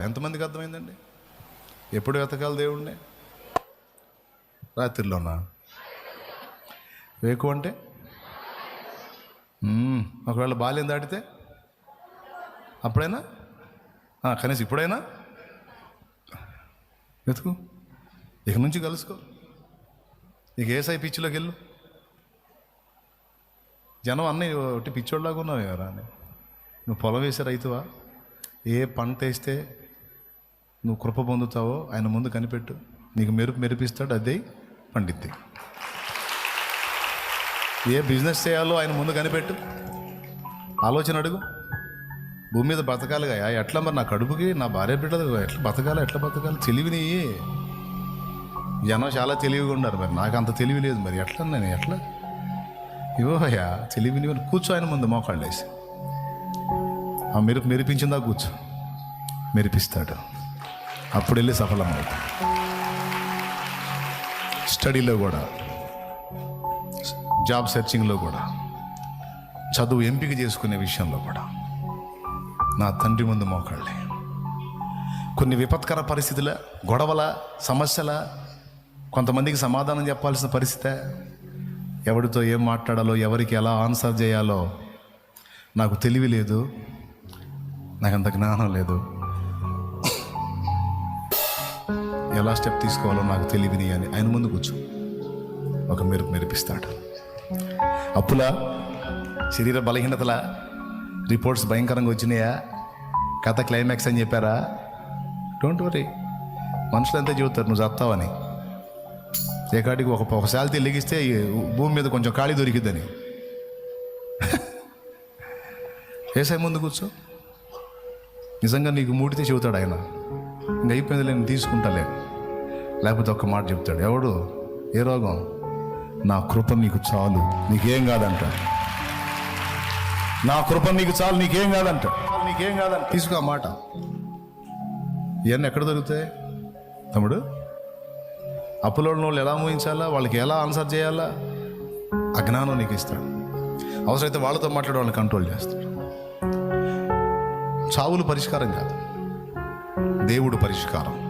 ఎంతమందికి అర్థమైందండి? ఎప్పుడు వెతకాలి దేవుణ్ణి? రాత్రిలోనా? వేకు అంటే? ఒకవేళ బాల్యం దాటితే? అప్పుడైనా? కనీసం ఇప్పుడైనా? వెతుకు. ఇక నుంచి కలుసుకో. ఇక ఏ సై పిచ్చిలోకి వెళ్ళు. జనం అన్నీ ఒకటి పిచ్చోళ్ళలాగా ఉన్నావు ఎవరా అని నువ్వు పొలం వేసే రైతువా? ఏ పంట వేస్తే నువ్వు కృప పొందుతావో ఆయన ముందు కనిపెట్టు. నీకు మెరుపు మెరిపిస్తాడు అదే పండిద్ది ఏ బిజినెస్ చేయాలో ఆయన ముందు కనిపెట్టు. ఆలోచన అడుగు. భూమి మీద బతకాలిగా ఎట్లా మరి నా కడుపుకి నా భార్య బిడ్డలు ఎట్లా బతకాలి ఎట్లా బతకాలి? తెలివిని జనం చాలా తెలివిగా ఉన్నారు మరి నాకు అంత తెలివి లేదు మరి ఎట్లా నేను ఎట్లా? ఇవ్వయా తెలివిని మరి కూర్చో ఆయన ముందు మోకాళ్ళు వేసి. ఆ మెరుపు మెరిపించిందా కూర్చో. మెరిపిస్తాడు. అప్పుడు వెళ్ళి సఫలమవుతుంది స్టడీలో కూడా జాబ్ సెర్చింగ్లో కూడా చదువు ఎంపిక చేసుకునే విషయంలో కూడా నా తండ్రి ముందు మోకాళ్ళే. కొన్ని విపత్కర పరిస్థితుల గొడవల సమస్యల కొంతమందికి సమాధానం చెప్పాల్సిన పరిస్థితే ఎవరితో ఏం మాట్లాడాలో ఎవరికి ఎలా ఆన్సర్ చేయాలో నాకు తెలివి లేదు నాకు అంత జ్ఞానం లేదు. ఎలా స్టెప్ తీసుకోవాలో నాకు తెలివిని అని ఆయన ముందు కూర్చో. ఒక మెరుపు మెరిపిస్తాడు. అప్పుల శరీర బలహీనతల రిపోర్ట్స్ భయంకరంగా వచ్చినాయా? కథ క్లైమాక్స్ అని చెప్పారా? డోంట్ వరీ అంతే చెబుతారు నువ్వు చస్తావని. ఏకాటికి ఒక ఒక శాలతీ లెగిస్తే భూమి మీద కొంచెం ఖాళీ దొరికిద్దని. ఏసై ముందు కూర్చో. నిజంగా నీకు మూడితే చెబుతాడు ఆయన. ఇంక అయిపోయింది నేను తీసుకుంటాలే. లేకపోతే ఒక్క మాట చెప్తాడు. ఎవడు? ఏ రోగం? నా కృప నీకు చాలు నీకేం కాదంట. నా కృప నీకు చాలు నీకేం కాదంట. నీకేం కాదంట. తీసుకో ఆ మాట. ఇవన్నీ ఎక్కడ దొరుకుతాయి? తమ్ముడు అప్పులో వాళ్ళు ఎలా ఊహించాలా? వాళ్ళకి ఎలా ఆన్సర్ చేయాలా? అజ్ఞానం నీకు ఇస్తాడు. అవసరమైతే వాళ్ళతో మాట్లాడే వాళ్ళని కంట్రోల్ చేస్తాడు. చావులు పరిష్కారం కాదు. దేవుడు పరిష్కారం.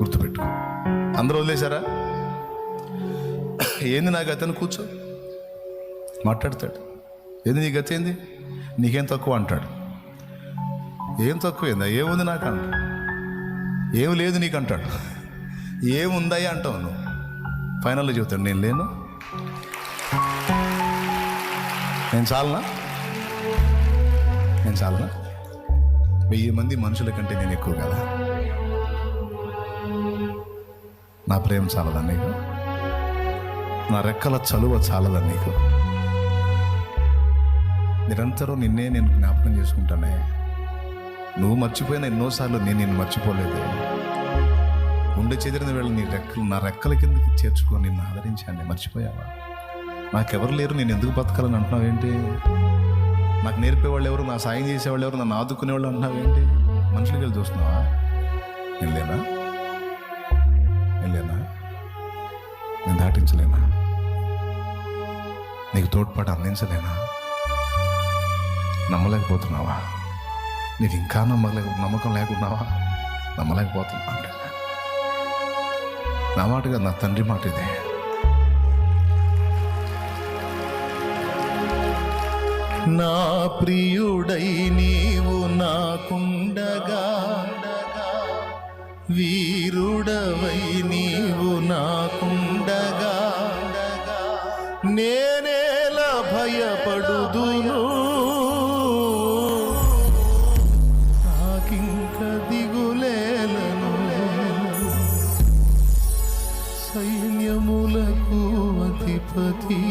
గుర్తుపెట్టుకో. అందరూ వదిలేశారా? ఏంది నా గతను కూర్చో. మాట్లాడతాడు. ఏంది నీ గతి ఏంది? నీకేం తక్కువ అంటాడు. ఏం తక్కువ ఏందా? ఏముంది నాకు అంటాడు ఏం లేదు నీకు అంటాడు. ఏముందయ్యా అంటావు నువ్వు? ఫైనల్లో చెబుతాడు. నేను లేను. నేను చాలనా? నేను చాలనా? వెయ్యి మంది మనుషుల కంటే నేను ఎక్కువ కదా? నా ప్రేమ చాలదా నీకు? నా రెక్కల చలువ చాలదా నీకు? నిరంతరం నిన్నే నేను జ్ఞాపకం చేసుకుంటానే. నువ్వు మర్చిపోయిన ఎన్నోసార్లు నేను నిన్ను మర్చిపోలేదు. ఉండి చెదిరిన వేళ నీ రెక్కలు నా రెక్కల కిందకి చేర్చుకొని నిన్ను ఆదరించాను. మర్చిపోయావా? నాకెవరు లేరు నేను ఎందుకు బతకాలని అంటున్నావు ఏంటి? నాకు నేర్పేవాళ్ళు ఎవరు నా సాయం చేసేవాళ్ళు ఎవరు నన్ను ఆదుకునేవాళ్ళు అంటున్నావు ఏంటి? మనుషులకి వెళ్ళి చూస్తున్నావా? నేను లేనా? నేను నీకు తోడ్పాటు అందించలేనా? నమ్మలేకపోతున్నావా? నీకు ఇంకా నమ్మలే నమ్మకం లేకున్నావా? నమ్మలేకపోతున్నా నా మాటగా నా తండ్రి మాట ఇదే. నా ప్రియుడై నీవు నాకుండగా వీరుడవై నీవు నా నేనేల భయపడుదును. నాకింక దిగులేలను సైన్యములకు అధిపతి.